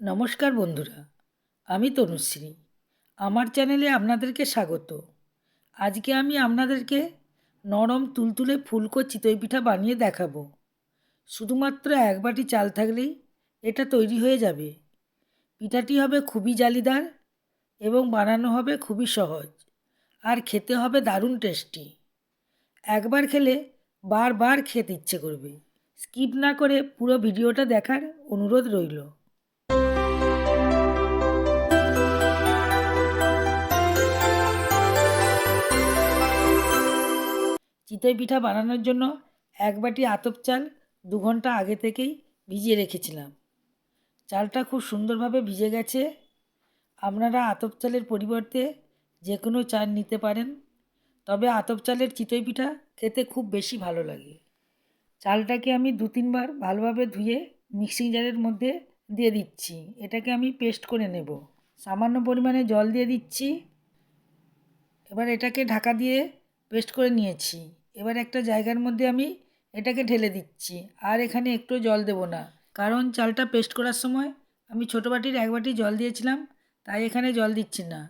নমস্কার বন্ধুরা, আমি তনুশ্রী। আমার চ্যানেলে আপনাদেরকে স্বাগত। আজকে আমি আপনাদেরকে নরম তুলতুলে ফুলকো চিতই পিঠা বানিয়ে দেখাবো। শুধুমাত্র এক বাটি চাল থাকলেই এটা তৈরি হয়ে যাবে। পিঠাটি হবে খুবই জালিদার এবং বানানো হবে খুবই সহজ আর খেতে হবে দারুণ টেস্টি। একবার খেলে বারবার খেতে ইচ্ছে করবে। স্কিপ না করে পুরো ভিডিওটা দেখার অনুরোধ রইল। চিতই পিঠা বানানোর জন্য এক বাটি আতপ চাল দু ঘণ্টা আগে থেকেই ভিজিয়ে রেখেছিলাম। চালটা খুব সুন্দরভাবে ভিজে গেছে। আপনারা আতপ চালের পরিবর্তে যে কোনো চাল নিতে পারেন, তবে আতপ চালের চিতই পিঠা খেতে খুব বেশি ভালো লাগে। চালটাকে আমি দু তিনবার ভালোভাবে ধুয়ে মিক্সিং জারের মধ্যে দিয়ে দিচ্ছি। এটাকে আমি পেস্ট করে নেব। সামান্য পরিমাণে জল দিয়ে দিচ্ছি। এবার এটাকে ঢাকা দিয়ে পেস্ট করে নিয়েছি। এবার একটা জায়গার মধ্যে আমি এটাকে ঢেলে দিচ্ছি, আর এখানে একটু জল দেব না। কারণ চালটা পেস্ট করার সময় আমি ছোটো বাটির এক বাটি জল দিয়েছিলাম, তাই এখানে জল দিচ্ছি না।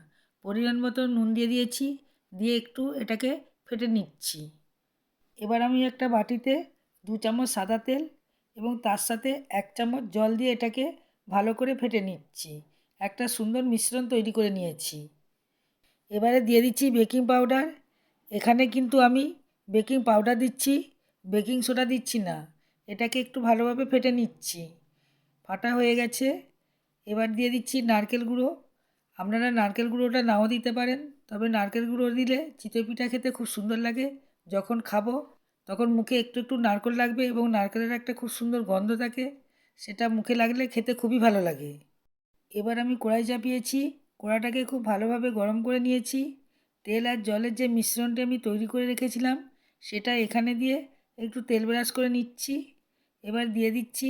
পরিমাণ মতো নুন দিয়ে দিয়েছি, দিয়ে একটু এটাকে ফেটে নিচ্ছি। এবার আমি একটা বাটিতে দু চামচ সাদা তেল এবং তার সাথে এক চামচ জল দিয়ে এটাকে ভালো করে ফেটে নিচ্ছি। একটা সুন্দর মিশ্রণ তৈরি করে নিয়েছি। এবারে দিয়ে দিচ্ছি বেকিং পাউডার। এখানে কিন্তু আমি বেকিং পাউডার দিচ্ছি, বেকিং সোডা দিচ্ছি না। এটাকে একটু ভালোভাবে ফেটে নিচ্ছি। ফাটা হয়ে গেছে। এবার দিয়ে দিচ্ছি নারকেল গুঁড়ো। আপনারা নারকেল গুঁড়োটা নাও দিতে পারেন, তবে নারকেল গুঁড়ো দিলে চিতই পিঠা খেতে খুব সুন্দর লাগে। যখন খাব, তখন মুখে একটু একটু নারকেল লাগবে এবং নারকেলের একটা খুব সুন্দর গন্ধ থাকে, সেটা মুখে লাগলে খেতে খুবই ভালো লাগে। এবার আমি কড়াই চাপিয়েছি। কড়াটাকে খুব ভালোভাবে গরম করে নিয়েছি। তেল আর জলের যে মিশ্রণটি আমি তৈরি করে রেখেছিলাম সেটা এখানে দিয়ে একটু তেল ব্রাশ করে নিচ্ছি। এবার দিয়ে দিচ্ছি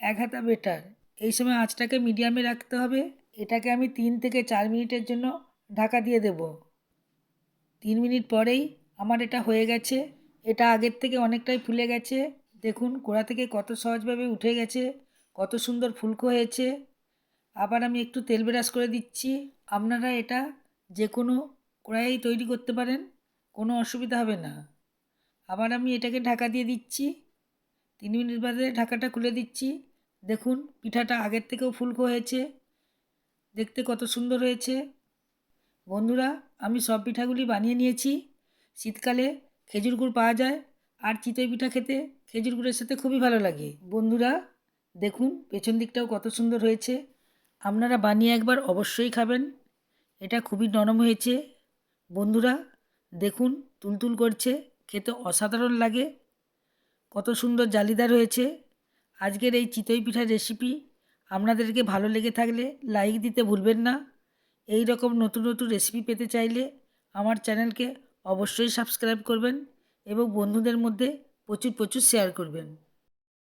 এক হাতা বেটার। এই সময় আঁচটাকে মিডিয়ামে রাখতে হবে। এটাকে আমি তিন থেকে চার মিনিটের জন্য ঢাকা দিয়ে দেব। তিন মিনিট পরেই আমার এটা হয়ে গেছে। এটা আগের থেকে অনেকটাই ফুলে গেছে। দেখুন গোড়া থেকে কত সহজভাবে উঠে গেছে, কত সুন্দর ফুলকো হয়েছে। আবার আমি একটু তেল ব্রাশ করে দিচ্ছি। আপনারা এটা যে কোনো কড়াইয়েই তৈরি করতে পারেন, কোনো অসুবিধা হবে না। আবার আমি এটাকে ঢাকা দিয়ে দিচ্ছি। তিন মিনিট বাদে ঢাকাটা খুলে দিচ্ছি। দেখুন, পিঠাটা আগের থেকেও ফুলকো হয়েছে। দেখতে কত সুন্দর হয়েছে। বন্ধুরা, আমি সব পিঠাগুলি বানিয়ে নিয়েছি। শীতকালে খেজুর গুড় পাওয়া যায়, আর চিতই পিঠা খেতে খেজুর গুড়ের সাথে খুবই ভালো লাগে। বন্ধুরা, দেখুন, পেছন দিকটাও কত সুন্দর হয়েছে। আপনারা বানিয়ে একবার অবশ্যই খাবেন। এটা খুবই নরম হয়েছে। বন্ধুরা, দেখুন, তুলতুল করছে। খেতে অসাধারণ লাগে। কত সুন্দর জালিদার হয়েছে আজকের এই চিতই পিঠার রেসিপি আপনাদেরকে ভালো লেগে থাকলে লাইক দিতে ভুলবেন না। এই রকম নতুন নতুন রেসিপি পেতে চাইলে আমার চ্যানেলকে অবশ্যই সাবস্ক্রাইব করবেন এবং বন্ধুদের মধ্যে প্রচুর প্রচুর শেয়ার করবেন।